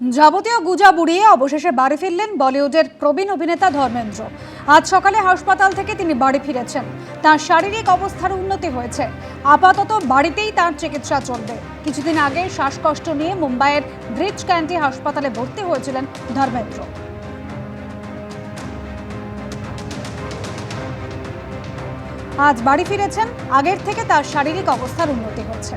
যাবতীয় গুজা বুড়িয়ে অবশেষে বাড়ি ফিরলেন বলিউডের প্রবীণ অভিনেতা ধর্মেন্দ্র। আজ সকালে হাসপাতাল থেকে তিনি বাড়ি ফিরেছেন। তার শারীরিক অবস্থার উন্নতি হয়েছে। আপাতত বাড়িতেই তার চিকিৎসা চলবে। কিছুদিন আগে শ্বাসকষ্ট নিয়ে মুম্বাইয়ের ব্রিজ ক্যান্টি হাসপাতালে ভর্তি হয়েছিলেন ধর্মেন্দ্র। আজ বাড়ি ফিরেছেন, আগের থেকে তার শারীরিক অবস্থার উন্নতি হচ্ছে।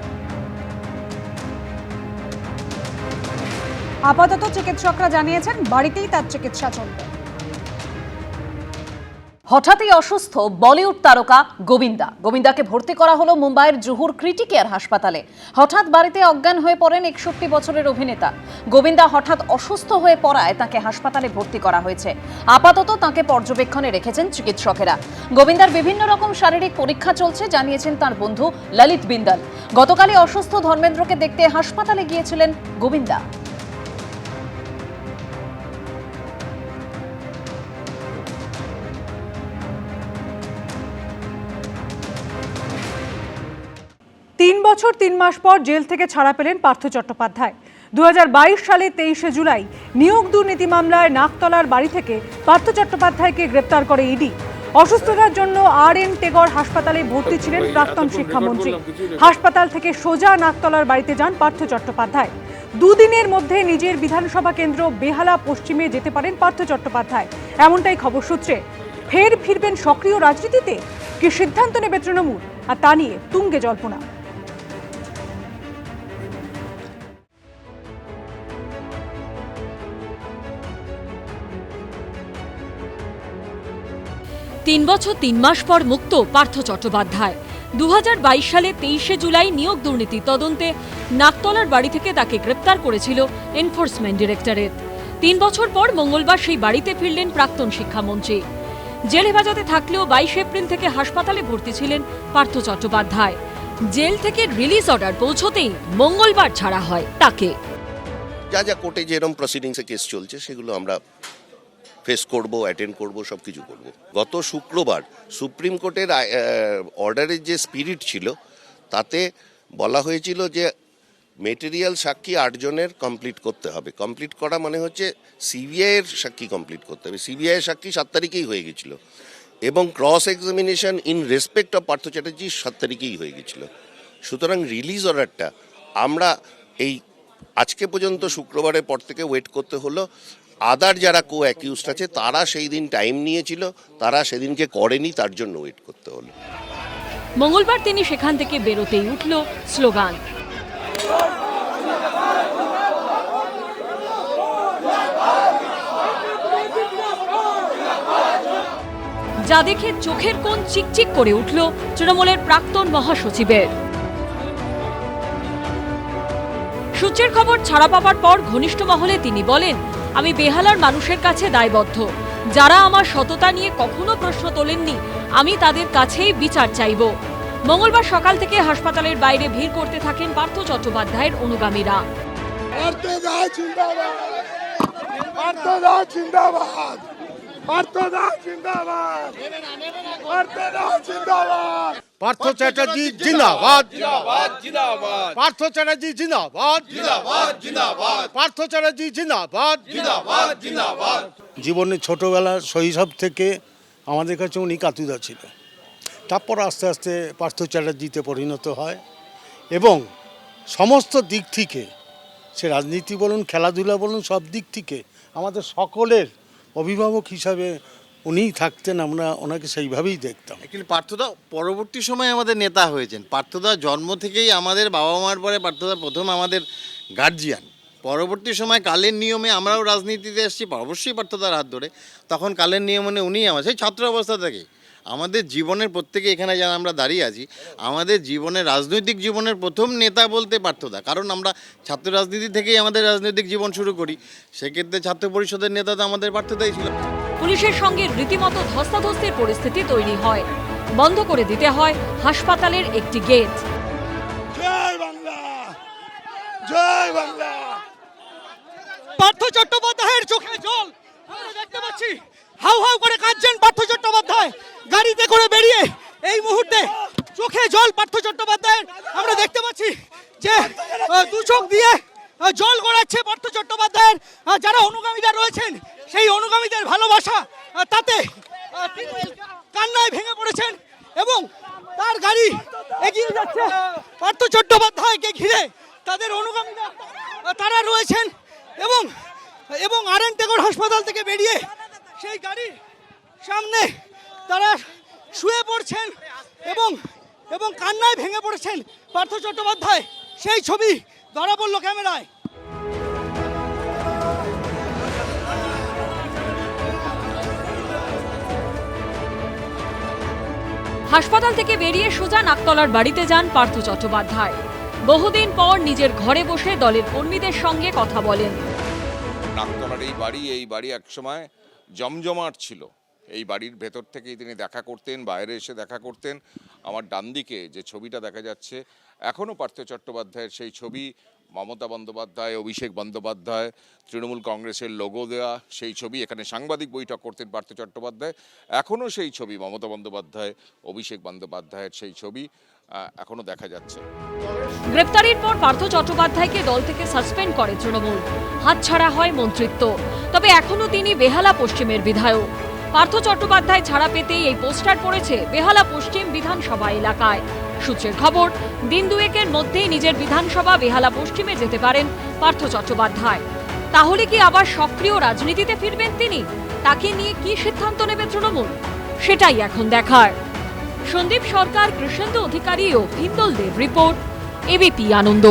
আপাতত চিকিৎসকরা জানিয়েছেন বাড়িতেই তার চিকিৎসা চলবে। হঠাৎই অসুস্থ বলিউড তারকা গোবিন্দা। গোবিন্দাকে ভর্তি করা হলো মুম্বাইয়ের জুহুর ক্রিটিকেয়ার হাসপাতালে। হঠাৎ বাড়িতে অজ্ঞান হয়ে পড়েন একষট্টি বছরের অভিনেতা। গোবিন্দা হঠাৎ অসুস্থ হয়ে পড়ায় তাকে হাসপাতালে ভর্তি করা হয়েছে। আপাতত তাকে পর্যবেক্ষণে রেখেছেন চিকিৎসকেরা। গোবিন্দার বিভিন্ন রকম শারীরিক পরীক্ষা চলছে, জানিয়েছেন তার বন্ধু ললিত বিন্দাল। গতকালই অসুস্থ ধর্মেন্দ্রকে দেখতে হাসপাতালে গিয়েছিলেন গোবিন্দা। বছর তিন মাস পর জেল থেকে ছাড়া পেলেন পার্থ চট্টোপাধ্যায়। দু সালে তেইশে জুলাই নিয়োগ দুর্নীতি মামলায় নাকতলার বাড়ি থেকে পার্থ চট্টোপাধ্যায়কে গ্রেপ্তার করে ইডি। অসুস্থতার জন্য আর এন টেগর হাসপাতালে ভর্তি ছিলেন প্রাক্তন শিক্ষামন্ত্রী হাসপাতাল থেকে সোজা নাকতলার বাড়িতে যান পার্থ চট্টোপাধ্যায়। দুদিনের মধ্যে নিজের বিধানসভা কেন্দ্র বেহালা পশ্চিমে যেতে পারেন পার্থ চট্টোপাধ্যায়। এমনটাই খবর সূত্রে। ফের ফিরবেন সক্রিয় রাজনীতিতে? কি সিদ্ধান্ত নেবে তৃণমূল? আর তা নিয়ে তুঙ্গে জল্পনা। তিন বছর, তিন মাস পর মুক্ত পার্থ চট্টোপাধ্যায়। দুহাজার বাইশ সালে তেইশে জুলাই নিয়োগ দুর্নীতি তদন্তে নাকতলার বাড়ি থেকে তাকে গ্রেপ্তার করেছিল এনফোর্সমেন্ট ডিরেক্টরেট। তিন বছর পর মঙ্গলবার সেই বাড়িতে ফিরলেন প্রাক্তন শিক্ষামন্ত্রী। জেল হেফাজতে থাকলেও বাইশ এপ্রিল থেকে হাসপাতালে ভর্তি ছিলেন পার্থ চট্টোপাধ্যায়। জেল থেকে রিলিজ অর্ডার পৌঁছতেই মঙ্গলবার ছাড়া হয় তাকে। যা যা কোর্টে যেরকম প্রসিডিংসে কেস চলছে, সেগুলো আমরা ফেস করব অ্যাটেন্ড করব সব কিছু করব। গত শুক্রবার সুপ্রিম কোর্টের অর্ডারের যে স্পিরিট ছিল, তাতে বলা হয়েছিল যে মেটেরিয়াল সাক্ষী আটজনের কমপ্লিট করতে হবে। কমপ্লিট করা মানে হচ্ছে সিবিআই এর সাক্ষী কমপ্লিট করতে হবে। সিবিআই এর সাক্ষী সাত তারিখেই হয়ে গেছিল। এবং cross examination in respect of Partha Chatterjee সাত তারিখেই হয়ে গেছিল। সুতরাং রিলিজ অর্ডারটা আমরা এই আজকে পর্যন্ত শুক্রবারের পর থেকে ওয়েট করতে হলো। আদার যারা কো অ্যাকিউজড আছে, তারা সেই দিন টাইম নিয়েছিল, তারা সেদিনকে করেনি, তার জন্য ওয়েট করতে হলো। মঙ্গলবার তিনি সেখান থেকে বেরোতেই উঠল স্লোগান। যা দেখে চোখের কোণ চিকচিক করে উঠল তৃণমূলের প্রাক্তন মহাসচিবের। সূত্রের খবর ছাড়া পাবার পর ঘনিষ্ঠ মহলে তিনি বলেন, আমি বেহালার মানুষের কাছে দায়বদ্ধ। যারা আমার সততা নিয়ে কখনো প্রশ্ন তোলেননি, আমি তাদের কাছেই বিচার চাইব। মঙ্গলবার সকাল থেকে হাসপাতালের বাইরে ভিড় করতে থাকেন পার্থ চট্টোপাধ্যায়ের অনুগামীরা। জিন্দাবাদ। পার্থ চ্যাটার্জি জিন্দাবাদ। পার্থ চ্যাটার্জি জিন্দাবাদ। পার্থ চ্যাটার্জি জিন্দাবাদ। জীবনে ছোটবেলা শৈশব থেকে আমাদের কাছে উনি কাতুদা ছিল। তারপর আস্তে আস্তে পার্থ চ্যাটার্জিতে পরিণত হয় এবং সমস্ত দিক থেকে সে রাজনীতি বলুন খেলাধুলা বলুন সব দিক থেকে আমাদের সকলের অভিভাবক হিসাবে উনিই থাকতেন, আমরা ওনাকে সেইভাবেই দেখতাম। অ্যাকচুয়ালি পার্থদা পরবর্তী সময়ে আমাদের নেতা হয়েছেন। পার্থদা জন্ম থেকেই আমাদের বাবা মার পরে পার্থদা প্রথম আমাদের গার্জিয়ান পরবর্তী সময় কালের নিয়মে আমরাও রাজনীতিতে এসেছি, অবশ্যই পার্থদার হাত ধরে। তখন কালের নিয়মে উনিই আমার সেই ছাত্র অবস্থা থেকেই। আমাদের জীবনের প্রত্যেকে এখানে যারা আমরা দাঁড়িয়ে আছি, আমাদের জীবনের, রাজনৈতিক জীবনের প্রথম নেতা বলতে পার্থদা। কারণ আমরা ছাত্র রাজনীতি থেকেই আমাদের রাজনৈতিক জীবন শুরু করি। সেক্ষেত্রে ছাত্র পরিষদের নেতা তো আমাদের পার্থদাই ছিল পুলিশের সঙ্গে রীতিমতো ধস্তাধস্তির পরিস্থিতি তৈরি হয়। বন্ধ করে দিতে হয় হাসপাতালের একটি গেট। জয় বাংলা! জয় বাংলা! পার্থ চট্টোপাধ্যায়ের চোখে জল। আমরা দেখতে পাচ্ছি হাউ হাউ করে কাঁদছেন পার্থ চট্টোপাধ্যায়। গাড়িতে করে বেরিয়ে এই মুহূর্তে চোখে জল পার্থ চট্টোপাধ্যায়ের। আমরা দেখতে পাচ্ছি যে দু চোখ দিয়ে জল গড়াচ্ছে পার্থ চট্টোপাধ্যায়ের। যারা অনুগামীরা রয়েছেন সেই অনুগামীদের ভালোবাসা তাতে কান্নায় ভেঙে পড়েছেন এবং তার গাড়ি এগিয়ে যাচ্ছে। পার্থ চট্টোপাধ্যায়কে ঘিরে তাদের অনুগামীরা তারা রয়েছেন এবং এবং আর এন টেগর হাসপাতাল থেকে বেরিয়ে সেই গাড়ির সামনে তারা শুয়ে পড়ছেন এবং এবং কান্নায় ভেঙে পড়েছেন পার্থ চট্টোপাধ্যায়। সেই ছবি ধরা পড়ল ক্যামেরায়। হাসপাতাল থেকে বেরিয়ে সোজা নাকতলার বাড়িতে যান পার্থ চট্টোপাধ্যায়। বহুদিন পর নিজের ঘরে বসে দলের কর্মীদের সঙ্গে কথা বলেন। নাকতলার এই বাড়ি এই বাড়ি একসময় জমজমাট ছিল। এই বাড়ির ভেতর থেকেই তিনি দেখা করতেন, বাইরে এসে দেখা করতেন। আমার ডান দিকে যে ছবিটা দেখা যাচ্ছে এখনও পার্থ চট্টোপাধ্যায়ের সেই ছবি মমতা বন্দ্যোপাধ্যায়, অভিষেক বন্দ্যোপাধ্যায়, তৃণমূল কংগ্রেসের লোগো দেওয়া সেই ছবি। এখানে সাংবাদিক বৈঠক করতেন পার্থ চট্টোপাধ্যায়। এখনও সেই ছবি, মমতা বন্দ্যোপাধ্যায়, অভিষেক বন্দ্যোপাধ্যায়ের সেই ছবি এখনও দেখা যাচ্ছে। গ্রেপ্তারির পর পার্থ চট্টোপাধ্যায়কে দল থেকে সাসপেন্ড করে তৃণমূল। হাতছাড়া হয় মন্ত্রিত্ব। তবে এখনও তিনি বেহালা পশ্চিমের বিধায়ক। পার্থ চট্টোপাধ্যায় ছাড়া পেতেই এই পোস্টার পড়েছে বেহালা পশ্চিম বিধানসভা এলাকায়। সূত্রের খবর, দিন দুয়েকের মধ্যেই নিজের বিধানসভা বেহালা পশ্চিমে যেতে পারেন পার্থ চট্টোপাধ্যায়। তাহলে কি আবার সক্রিয় রাজনীতিতে ফিরবেন তিনি? তাকে নিয়ে কি সিদ্ধান্ত নেবে তৃণমূল? সেটাই এখন দেখার। সন্দীপ সরকার, কৃষ্ণেন্দু অধিকারী ও হিন্দল দেব রিপোর্ট, এবিপি আনন্দ।